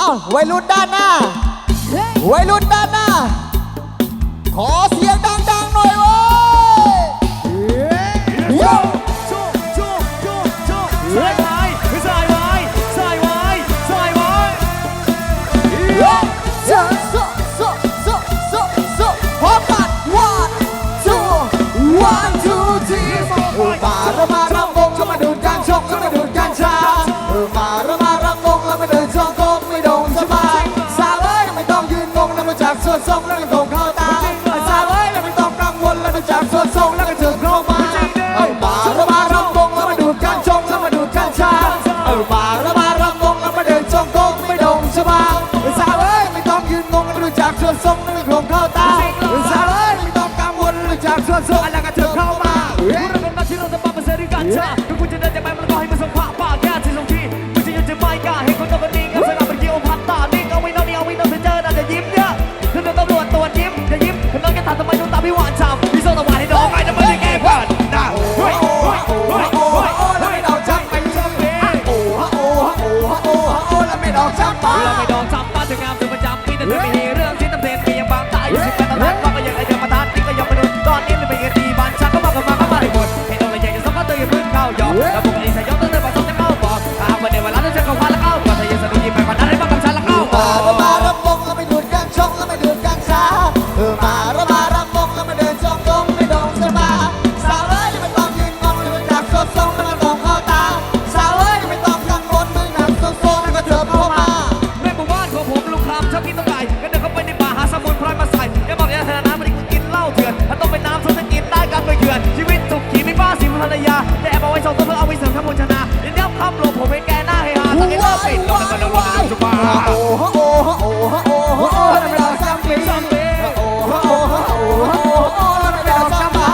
อ้าววัรุ่นด้านหน้าไวัรุ่นด้านหน้า ขอเสียงดังๆหน่อยเว้ยเฮ้ยมาเรามาลำวงก็มาดูดการชกก็มาดูดการชาเธอมา 자 ยะแต่แอบเอาไว้ชงต้นเพื่อเอาไว้เสริมทั้งมวลชนะเดี๋ยวเดี๋ยวคำหลบผมให้แกหน้าให้หาตั้งให้รอบปิดต้องมันวันจะบ้าโอ้โหโอ้โหโอ้โหโอ้โหน้ำลายซ้ำปีซ้ำปีโอ้โหโอ้โหโอ้โหโอ้โหน้ำลายซ้ำปี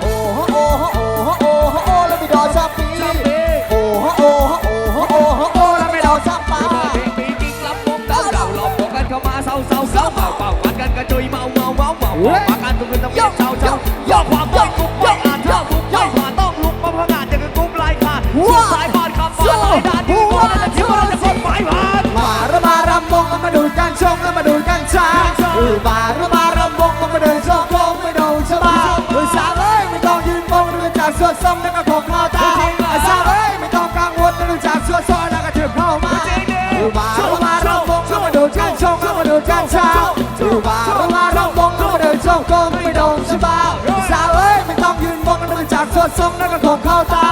โอ้โหโอ้โหโอ้โหโอ้โหน้ำลายซ้ำปีโอ้โหโอ้โหโอ้โหโอ้โหน้ำลายซ้ำปีเพปีกิ๊บวงเดาเดาหลอกบอกอ้ามาอ้าเศร้าเศร้าเมาป่ากกันกระจุยเมาเมาเมาเมาปากกันทุกคืนต้องเย็นเช้าเช้า ส้มแล้วก็ขมเข้าตาอาซาเอ้ยไม่ต้องกังวลไม่รู้จักชั่วซ้อนแล้วก็ถือเข้ามาดูมาดูมาเรามงเข้ามาดูกันชงเข้ามาดูกานเชาดูมาดูมาเรามงเข้ามาดูชงก็ไม่โดนชิบาสาวเอ้ยไม่ต้องยืนมองไม่รู้จักชั่วซ้อนแล้วก็ผมเข้าตา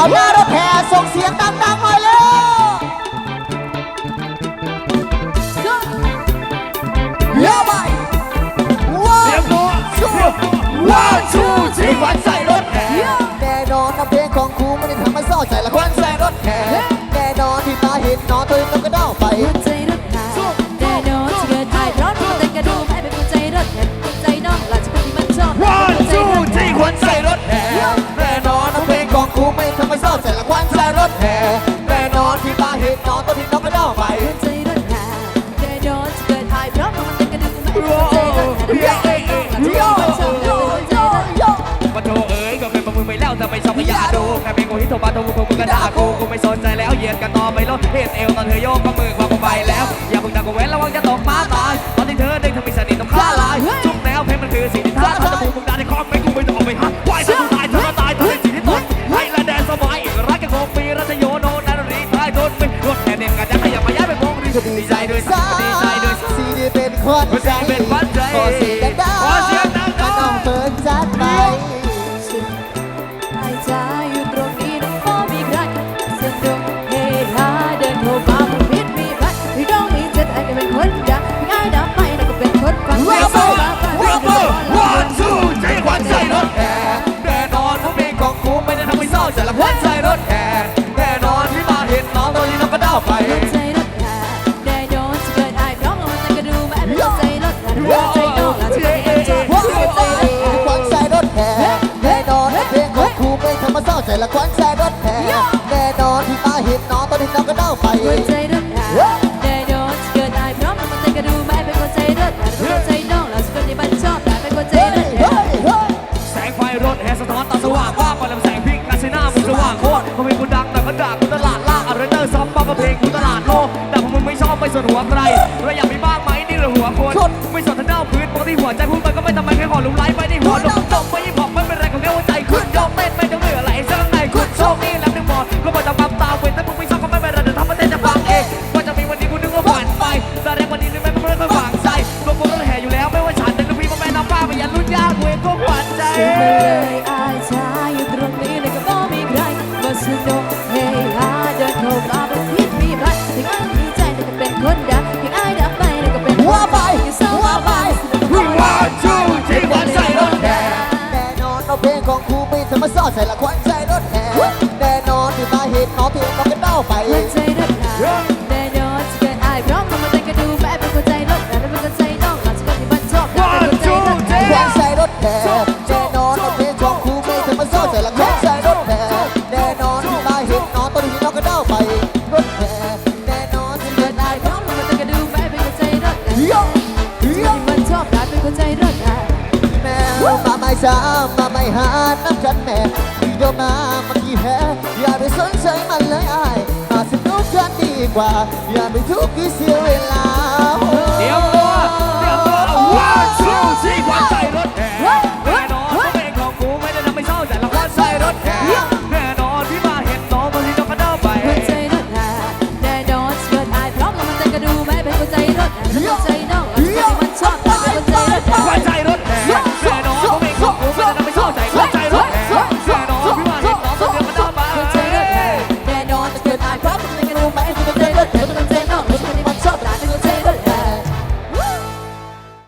าวหน้ารถแห่ส่งเสียงดังๆหน่อยเร็วเลี้ยวไว้วมตัวว one two ควันใส่รถแห่แน่นอนนะเพลงของครูไม่ได้ทำให้เศร้าใจละควันใส่รถแห่แน่นอนที่ตาเห็นหนอนตัวเอง ไม่ชอบเสร็จละควันจะรถแห่แน่นอนที่ตาเห็นนอนตัวที่น้องไม่ด้ไปมาโทเอ๋ยก็เป็นปรมือไปแล้วแต่ไม่ชอบก็อย่าดูใครเป็นคนที่โทรมาโทรกูกูกระด่ากูกูไม่สนใจแล้วเหยียดกันต่อไปรถเห็ดเอวตอนเธอโยกข้มือความกูไปแล้ว อย่าเพิ่งด่ากูเว้นระวังจะต วัดใจเป็นวัดใจ แต่ละควันแสรถแห่แน่นอนที่ตาเห็นน้องตอนที่น้องก็เน่าไปหัวใจรถแห่แน่นอนเกิดตายพร้อมมันเต้นกระดูไม่เป็นหัวใจรถแห่เป็นหัวใจน้องเราสุดที่บ้นชอบแต่เป็นหัวใจรถแห่แสงไฟรถแห่สะท้อนตาสว่างว่าไปลำแสงพิกกาเซน่ามุสว่างโคตรพอมีกูดังแต่ก็ด่ากูตลาดล่าอาร์เรนเตอร์ซ้ำบ้าเพลงกูตลาดโลกแต่พอมึงไม่ชอบไม่สนหัวใครเราอยากมีบ้างไหมนี่เราหัวคนไม่สนทางด้าพื้นปที่หัวใจพุ่งไปก็ไม่ทำไมแค่ขอลุมไล่ไปในหัวดมดมไม่ยิ่งบอกมั สามาไม่หาน้ำจันแม่ที่เดีมาเมื่อกี้แพ้อย่าไปสนใจมันเลยไอ้ยอาจสิทุกกันดีกว่า อย่าไปทุกข์กี่เสียเวลาเดี๋ยมตัวเดี๋ยมตัว one two three one